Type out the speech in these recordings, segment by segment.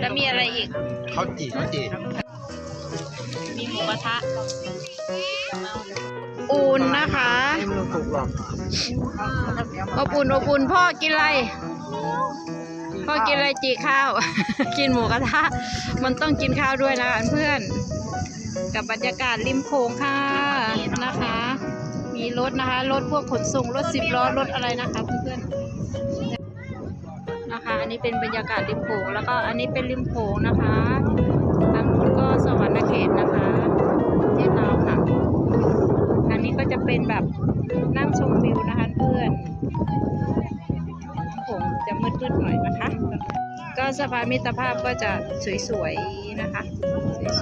แล้วมีอะไรอีกข้าวจี่ข้าวจี่มีหมูกระทะอุ่นนะคะไม่ต้องถูกหรอกอบอุ่นอบอุ่นพ่อกินอะไร พ่อกินอะไรจีข้าว กินหมูกระทะ มันต้องกินข้าวด้วยนะคะเพื่อน กับบรรยากาศริมโขงค่ะนะคะ มีรถนะคะ รถพวกขนส่งรถสิบล้อรถอะไรนะคะเพื่อนๆ นี้เป็นบรรยากาศริมโขงแล้วก็อันนี้เป็นริมโขงนะคะทางนู้นก็สวรรค์เขตนะคะที่ลาวค่ะอันนี้ก็จะเป็นแบบนั่งชมวิวนะคะเพื่อนผมจะมืดๆหน่อยนะคะ ก็สะพานมิตรภาพก็จะสวยๆนะคะ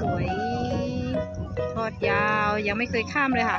สวยๆทอดยาวยังไม่เคยข้ามเลยค่ะ